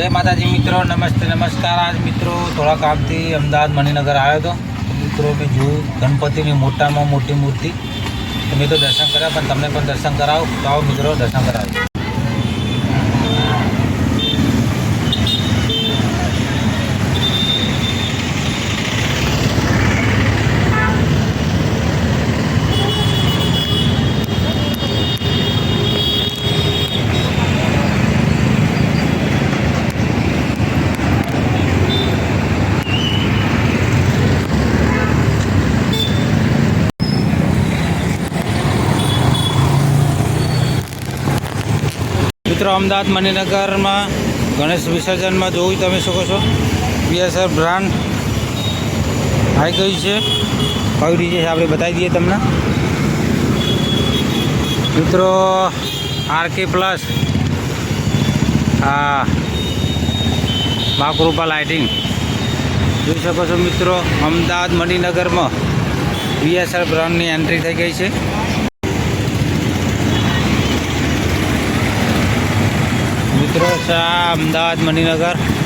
જય માતાજી મિત્રો, નમસ્તે, નમસ્કાર. આજ મિત્રો થોડા કામથી અમદાવાદ મણિનગર આવ્યો હતો. મિત્રો, મેં જોયું ગણપતિની મોટામાં મોટી મૂર્તિ. મેં તો દર્શન કર્યા, પણ તમને પણ દર્શન કરાવો. તો આવો મિત્રો, દર્શન કરાવી મિત્રો, અમદાવાદ મણિનગરમાં ગણેશ વિસર્જનમાં જોવું તમે શકો છો. બીએસઆર બ્રાન્ડ આવી ગઈ છે. કઈ રીતે છે આપણે બતાવી દઈએ તમને. મિત્રો, આરકે પ્લસ, આ માકૃપા લાઇટિંગ. જોઈ શકો છો મિત્રો, અમદાવાદ મણિનગરમાં બીએસઆર બ્રાન્ડની એન્ટ્રી થઈ ગઈ છે. મિત્રો છે અમદાવાદ મણિનગર.